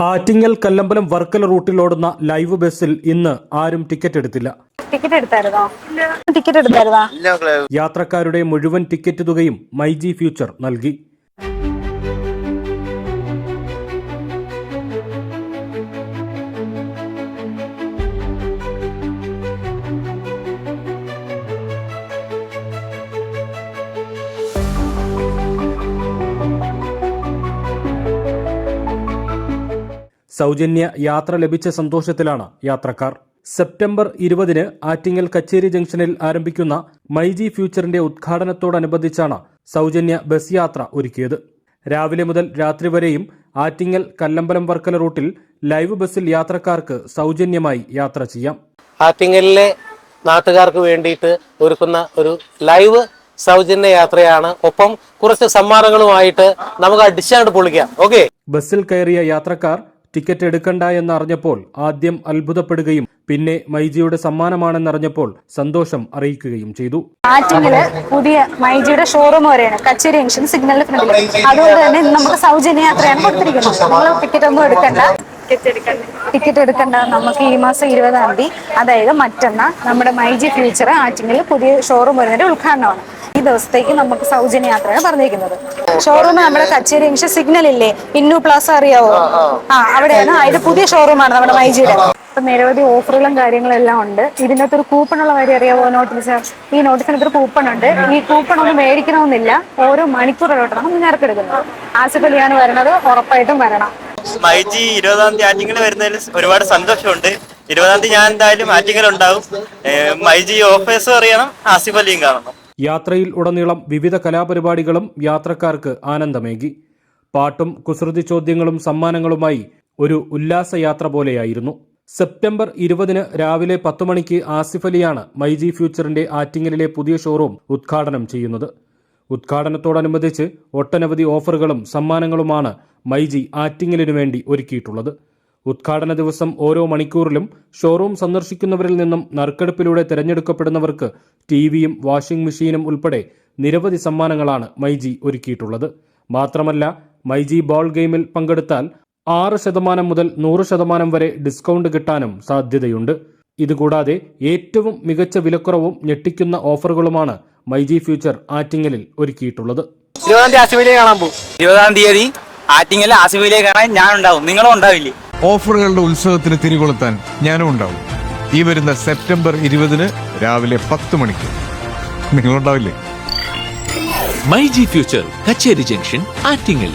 ആറ്റിങ്ങൽ കല്ലമ്പലം വർക്കല റൂട്ടിൽ ഓടുന്ന ലൈവ് ബസ്സിൽ ഇന്ന് ആരും ടിക്കറ്റ് എടുത്തില്ല. ടിക്കറ്റ് എടുത്തായിരുന്നോ? ടിക്കറ്റ് എടുത്തായിരുന്നോ? യാത്രക്കാരുടെ മുഴുവൻ ടിക്കറ്റ് തുകയും മൈജി ഫ്യൂച്ചർ നൽകി. സൗജന്യ യാത്ര ലഭിച്ച സന്തോഷത്തിലാണ് യാത്രക്കാർ. സെപ്റ്റംബർ ഇരുപതിന് ആറ്റിങ്ങൽ കച്ചേരി ജംഗ്ഷനിൽ ആരംഭിക്കുന്ന മൈജി ഫ്യൂച്ചറിന്റെ ഉദ്ഘാടനത്തോടനുബന്ധിച്ചാണ് സൗജന്യ ബസ് യാത്ര ഒരുക്കിയത്. രാവിലെ മുതൽ രാത്രി വരെയും ആറ്റിങ്ങൽ കല്ലമ്പലം വർക്കല റൂട്ടിൽ ലൈവ് ബസ്സിൽ യാത്രക്കാർക്ക് സൗജന്യമായി യാത്ര ചെയ്യാം. ആറ്റിങ്ങലിലെ നാട്ടുകാർക്ക് വേണ്ടിയിട്ട് ഒരുക്കുന്ന ഒരു ലൈവ് സൗജന്യ യാത്രയാണ്. ഒപ്പം കുറച്ച് സമ്മാനങ്ങളുമായിട്ട് നമുക്ക് അടിച്ചാണ്ട് പൊളിക്കാം. ഓക്കെ? ബസ്സിൽ കയറിയ യാത്രക്കാർ ടിക്കറ്റ് എടുക്കണ്ട എന്നറിഞ്ഞപ്പോൾ ആദ്യം അത്ഭുതപ്പെടുകയും പിന്നെ മൈജിയുടെ സമ്മാനമാണെന്നറിഞ്ഞപ്പോൾ സന്തോഷം അറിയിക്കുകയും ചെയ്തു. ആറ്റിങ്ങിൽ പുതിയ മൈജിയുടെ ഷോറൂം വരെയാണ് കച്ചേരി ജംഗ്ഷൻ സിഗ്നലിന് ഫ്രണ്ടിൽ അതുകൊണ്ട് തന്നെ നമുക്ക് സൗജന്യ യാത്രയാണ് കൊടുത്തിരിക്കുന്നത്. ടിക്കറ്റ് ഒന്നും എടുക്കണ്ട. ടിക്കറ്റ് എടുക്കണ്ട. നമുക്ക് ഈ മാസം ഇരുപതാം തീയതി അതായത് മറ്റന്നാൾ നമ്മുടെ മൈജി ഫ്യൂച്ചർ ആറ്റിങ്ങിൽ പുതിയ ഷോറൂം വരുന്നതിന്റെ ഉദ്ഘാടനമാണ്. ദിവസത്തേക്ക് നമുക്ക് സൗജന്യ യാത്രയാണ് പറഞ്ഞിരിക്കുന്നത്. ഷോറൂം നമ്മുടെ കച്ചേരി ജംഗ്ഷൻ സിഗ്നൽ ഇല്ലേ? ഇന്നു പ്ലാസ അറിയാവോ? ആ അവിടെയാണ്. അതിന്റെ പുതിയ ഷോറൂമാണ് നമ്മുടെ മൈജിയുടെ. ഇപ്പൊ നിരവധി ഓഫറുകളും കാര്യങ്ങളും എല്ലാം ഉണ്ട്. ഇതിനകത്ത് ഒരു കൂപ്പൺ ഉള്ള കാര്യം അറിയാവോ? നോട്ടീസ് ഈ നോട്ടീസിനകത്ത് ഒരു കൂപ്പൺ ഉണ്ട്. ഈ കൂപ്പൺ ഒന്നും മേടിക്കണമെന്നില്ല. ഓരോ മണിക്കൂറിലോട്ടാണ് നമ്മൾ ഞെരക്കെടുക്കുന്നത് ആസിഫ് വരണത് വരുന്നത്. ഉറപ്പായിട്ടും വരണം. മൈജി ഇരുപതാം തീയതി ആറ്റിങ്ങനെ വരുന്നതിൽ ഒരുപാട് സന്തോഷമുണ്ട്. ഇരുപതാം തീയതി ഞാൻ എന്തായാലും ആറ്റിങ്ങൽ ഉണ്ടാവും മൈജി ഓഫേഴ്സും അറിയണം ആസിഫലിയും കാണണം. യാത്രയിൽ ഉടനീളം വിവിധ കലാപരിപാടികളും യാത്രക്കാർക്ക് ആനന്ദമേകി. പാട്ടും കുസൃതി ചോദ്യങ്ങളും സമ്മാനങ്ങളുമായി ഒരു ഉല്ലാസയാത്ര പോലെയായിരുന്നു. സെപ്റ്റംബർ ഇരുപതിന് രാവിലെ പത്തു മണിക്ക് ആസിഫ് അലിയാണ് മൈജി ഫ്യൂച്ചറിന്റെ ആറ്റിങ്ങലിലെ പുതിയ ഷോറൂം ഉദ്ഘാടനം ചെയ്യുന്നത്. ഉദ്ഘാടനത്തോടനുബന്ധിച്ച് ഒട്ടനവധി ഓഫറുകളും സമ്മാനങ്ങളുമാണ് മൈജി ആറ്റിങ്ങലിനു വേണ്ടി ഒരുക്കിയിട്ടുള്ളത്. ഉദ്ഘാടന ദിവസം ഓരോ മണിക്കൂറിലും ഷോറൂം സന്ദർശിക്കുന്നവരിൽ നിന്നും നറുക്കെടുപ്പിലൂടെ തിരഞ്ഞെടുക്കപ്പെടുന്നവർക്ക് ടിവിയും വാഷിംഗ് മെഷീനും ഉൾപ്പെടെ നിരവധി സമ്മാനങ്ങളാണ് മൈജി ഒരുക്കിയിട്ടുള്ളത്. മാത്രമല്ല മൈജി ബോൾ ഗെയിമിൽ പങ്കെടുത്താൽ ആറ് ശതമാനം മുതൽ നൂറ് ശതമാനം വരെ ഡിസ്കൗണ്ട് കിട്ടാനും സാധ്യതയുണ്ട്. ഇതുകൂടാതെ ഏറ്റവും മികച്ച വിലക്കുറവും ഞെട്ടിക്കുന്ന ഓഫറുകളുമാണ് മൈജി ഫ്യൂച്ചർ ആറ്റിങ്ങലിൽ ഒരുക്കിയിട്ടുള്ളത്. ഇരുപതാം തീയതി ആസിഫ് അലിയെ കാണാൻ പോകും ഇരുപതാം തീയതി ആറ്റിങ്ങൽ ആസിഫിലേക്ക് കാണാൻ ഞാൻ ഉണ്ടാവും നിങ്ങളും ഉണ്ടാവില്ലേ? ഓഫറുകളുടെ ഉത്സവത്തിന് തിരികൊളുത്താൻ ഞാനും ഉണ്ടാവും. ഈ വരുന്ന സെപ്റ്റംബർ ഇരുപതിന് രാവിലെ പത്ത് മണിക്ക്. നിങ്ങളുണ്ടാവില്ലേ? My G Future Kacheri junction Attingal.